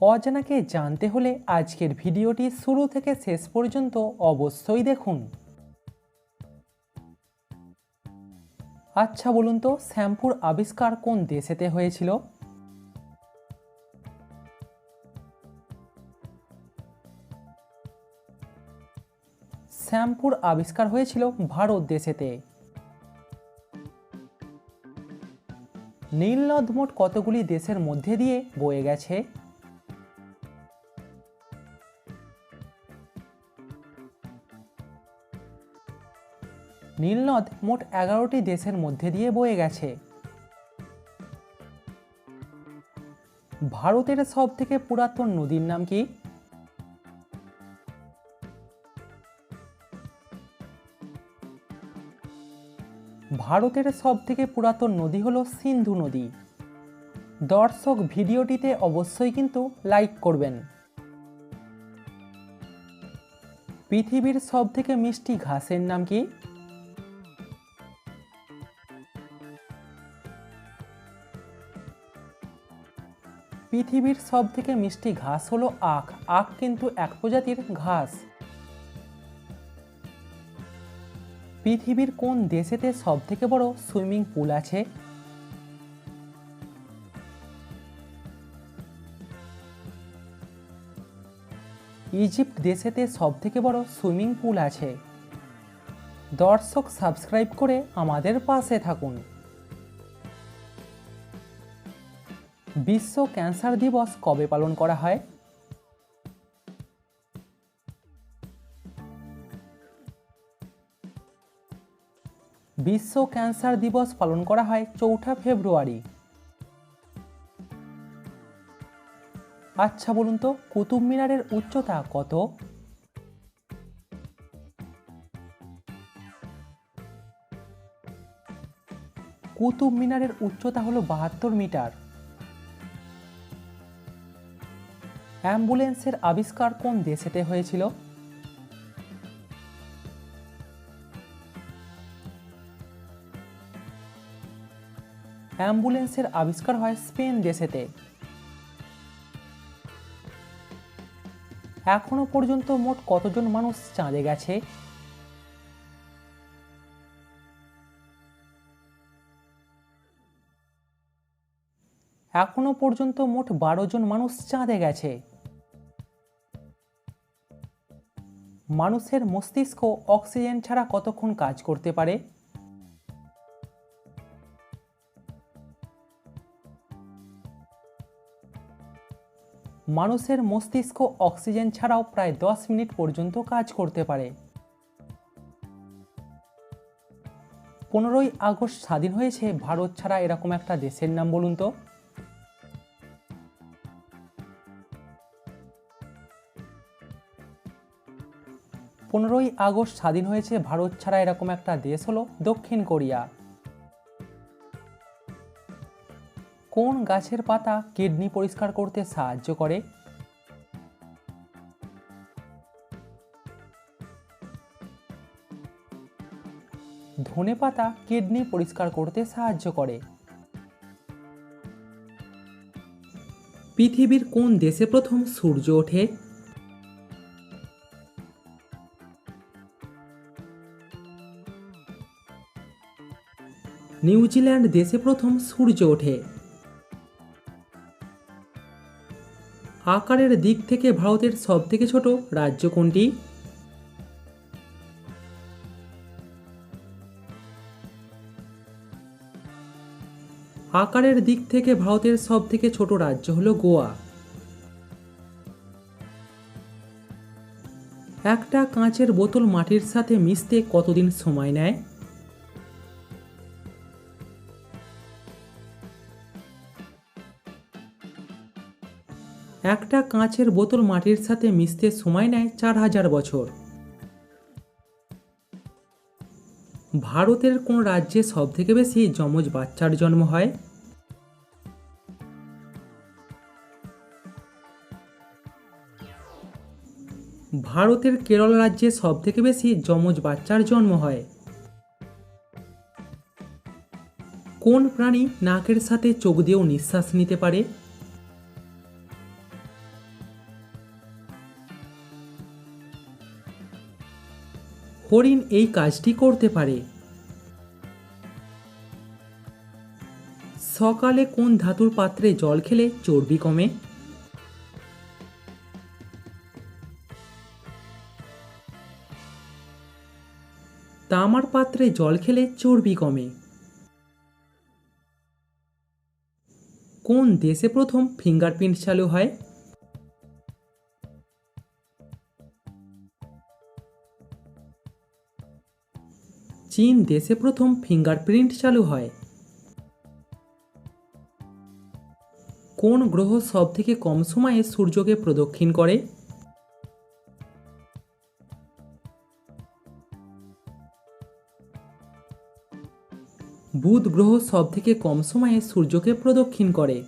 অজানাকে জানতে হলে আজকের ভিডিওটি শুরু থেকে শেষ পর্যন্ত অবশ্যই দেখুন। আচ্ছা বলুন তো, শ্যাম্পুর আবিষ্কার কোন দেশেতে হয়েছিল? শ্যাম্পুর আবিষ্কার হয়েছিল ভারত দেশেতে। নীলনদ মোট কতগুলি দেশের মধ্যে দিয়ে বয়ে গেছে? নীলনদ মোট এগারোটি দেশের মধ্যে দিয়ে বয়ে গেছে। ভারতের সব থেকে পুরাতন নদীর নাম কি? ভারতের সব থেকে পুরাতন নদী হলো সিন্ধু নদী। দর্শক ভিডিওটিতে অবশ্যই কিন্তু লাইক করবেন। পৃথিবীর সব থেকে মিষ্টি ঘাসের নাম কি? পৃথিবীর সব থেকে মিষ্টি ঘাস হলো আখ। আখ কিন্তু এক প্রজাতির ঘাস। পৃথিবীর কোন দেশেতে সব থেকে বড় সুইমিং পুল আছে? ইজিপ্ট দেশেতে সব থেকে বড় সুইমিং পুল আছে। দর্শক সাবস্ক্রাইব করে আমাদের পাশে থাকুন। বিশ্ব ক্যান্সার দিবস কবে পালন করা হয়? বিশ্ব ক্যান্সার দিবস পালন করা হয় চৌঠা ফেব্রুয়ারি। আচ্ছা বলুন তো, কুতুব মিনারের উচ্চতা কত? কুতুব মিনারের উচ্চতা হলো বাহাত্তর মিটার। অ্যাম্বুলেন্সের আবিষ্কার কোন দেশেতে হয়েছিল? অ্যাম্বুলেন্সের আবিষ্কার হয় স্পেন দেশেতে। এখনও পর্যন্ত মোট কতজন মানুষ চাঁদে গেছে? এখনও পর্যন্ত মোট বারো জন মানুষ চাঁদে গেছে। মানুষের মস্তিষ্ক অক্সিজেন ছাড়া কতক্ষণ কাজ করতে পারে? মানুষের মস্তিষ্ক অক্সিজেন ছাড়াও প্রায় দশ মিনিট পর্যন্ত কাজ করতে পারে। পনেরোই আগস্ট স্বাধীন হয়েছে ভারত ছাড়া এরকম একটা দেশের নাম বলুন তো। পনেরোই আগস্ট স্বাধীন হয়েছে ভারত ছাড়া এরকম একটা দেশ হলো দক্ষিণ কোরিয়া। কোন গাছের পাতা কিডনি পরিষ্কার করতে সাহায্য করে? ধনে পাতা কিডনি পরিষ্কার করতে সাহায্য করে। পৃথিবীর কোন দেশে প্রথম সূর্য ওঠে? নিউজিল্যান্ড দেশে প্রথম সূর্য ওঠে। আকারের দিক থেকে ভারতের সবথেকে ছোট রাজ্য কোনটি? আকারের দিক থেকে ভারতের সবথেকে ছোট রাজ্য হলো গোয়া। একটা কাঁচের বোতল মাটির সাথে মিশতে কতদিন সময় নেয়? একটা কাঁচের বোতল মাটির সাথে মিশতে সময় নেয় চার হাজার বছর। ভারতের কোন রাজ্যে সব থেকে বেশি যমজ বাচ্চার জন্ম হয়? ভারতের কেরল রাজ্যে সব থেকে বেশি যমজ বাচ্চার জন্ম হয়? কোন প্রাণী নাকের সাথে চোখ দিয়েও নিঃশ্বাস নিতে পারে? হরিণ এই কাজটি করতে পারে। সকালে কোন ধাতুর পাত্রে জল খেলে চর্বি কমে? তামার পাত্রে জল খেলে চর্বি কমে। কোন দেশে প্রথম ফিঙ্গারপ্রিন্ট চালু হয়? চীন দেশে প্রথম ফিঙ্গারপ্রিন্ট চালু হয়। কোন গ্রহ সব থেকে কম সময়ে সূর্যকে প্রদক্ষিণ করে? বুধ গ্রহ সব থেকে কম সময়ে সূর্যকে প্রদক্ষিণ করে।